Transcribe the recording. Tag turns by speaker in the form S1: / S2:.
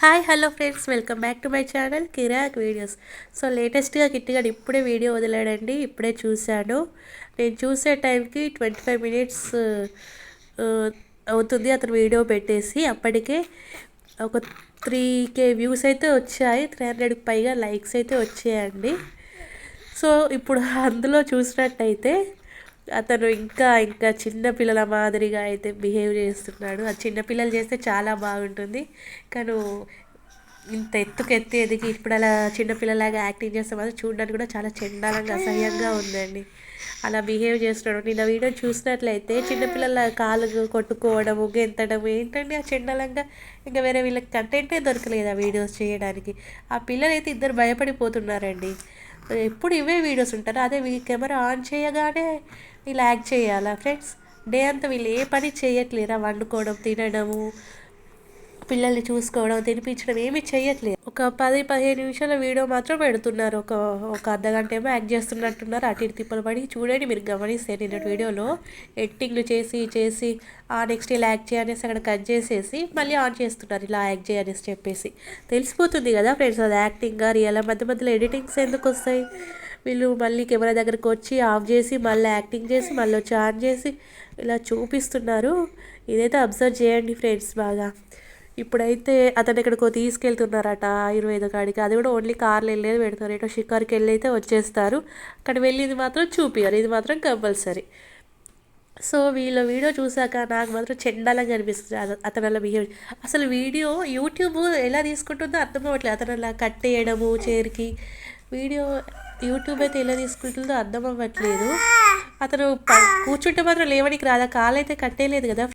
S1: Hi hello friends. Welcome back to my channel Kirrak videos. So లేటెస్ట్గా కిట్టిగాడు ఇప్పుడే video వదిలాడండి. ఇప్పుడే చూశాను. నేను చూసే టైంకి ట్వంటీ ఫైవ్ మినిట్స్ అవుతుంది. అతను వీడియో పెట్టేసి అప్పటికే ఒక త్రీ కే వ్యూస్ అయితే వచ్చాయి. త్రీ హండ్రెడ్కి పైగా లైక్స్ అయితే వచ్చాయండి. సో ఇప్పుడు అందులో చూసినట్టయితే అతను ఇంకా ఇంకా చిన్నపిల్లల మాదిరిగా అయితే బిహేవ్ చేస్తున్నాడు. ఆ చిన్నపిల్లలు చేస్తే చాలా బాగుంటుంది. కానీ ఇంత ఎత్తుకు ఎత్తి ఎదిగి ఇప్పుడు అలా చిన్నపిల్లలాగా యాక్టింగ్ చేస్తే మాత్రం చూడడానికి కూడా చాలా చండాలంగా అసహ్యంగా ఉందండి. అలా బిహేవ్ చేస్తున్నాడు. నేను వీడియో చూసినట్లయితే చిన్నపిల్లల కాలు కొట్టుకోవడము గెంతడం ఏంటండి ఆ చెండలంగా? ఇంకా వేరే వీళ్ళకి కంటెంటే దొరకలేదు ఆ వీడియోస్ చేయడానికి. ఆ పిల్లలు అయితే ఇద్దరు భయపడిపోతున్నారండి. ఎప్పుడు ఇవే వీడియోస్ ఉంటారు. అదే కెమెరా ఆన్ చేయగానే వీళ్ళు యాక్ట్ చేయాలా ఫ్రెండ్స్? డే అంతా వీళ్ళు ఏ పని చేయట్లేరా? వండుకోవడం తినడము పిల్లల్ని చూసుకోవడం తినిపించడం ఏమీ చేయట్లేదు ఒక పది పదిహేను నిమిషాల వీడియో మాత్రం పెడుతున్నారు. ఒక ఒక అర్ధ గంట ఏమో యాక్ట్ చేస్తున్నట్టున్నారు. అటు ఇటు తిప్పలు పడి చూడండి మీరు గమనిస్తే నిన్న వీడియోలో ఎడిటింగ్లు చేసి చేసి ఆ నెక్స్ట్ ఇలా యాక్ట్ చేయనేసి అక్కడ కట్ చేసేసి మళ్ళీ ఆన్ చేస్తున్నారు. ఇలా యాక్ట్ చేయనేసి చెప్పేసి. తెలిసిపోతుంది కదా ఫ్రెండ్స్ అది యాక్టింగ్గా రియల్ మధ్య మధ్యలో ఎడిటింగ్స్ ఎందుకు వస్తాయి? వీళ్ళు మళ్ళీ కెమెరా దగ్గరకు వచ్చి ఆఫ్ చేసి మళ్ళీ యాక్టింగ్ చేసి మళ్ళీ వచ్చి ఆన్ చేసి ఇలా చూపిస్తున్నారు. ఇదైతే అబ్జర్వ్ చేయండి ఫ్రెండ్స్ బాగా. ఇప్పుడైతే అతను ఎక్కడికో తీసుకెళ్తున్నారట ఆయుర్వేద కాడికి. అది కూడా ఓన్లీ కార్లు వెళ్ళేది పెడతారు. ఏటో షికార్కి వెళ్ళి అయితే వచ్చేస్తారు. అక్కడ వెళ్ళేది మాత్రం చూపించారు ఇది మాత్రం కంపల్సరీ. సో వీళ్ళ వీడియో చూసాక నాకు మాత్రం చెండాలంగా అనిపిస్తుంది. అతను అలా బిహేవ్ అసలు వీడియో యూట్యూబ్ ఎలా తీసుకుంటుందో అర్థం అవ్వట్లేదు అతను అలా కట్టేయడము చేరికి వీడియో యూట్యూబ్ అయితే ఎలా తీసుకుంటుందో అర్థం అవ్వట్లేదు అతను కూర్చుంటే మాత్రం లేవనికి రాదా. కాలు అయితే కట్టేయలేదు కదా.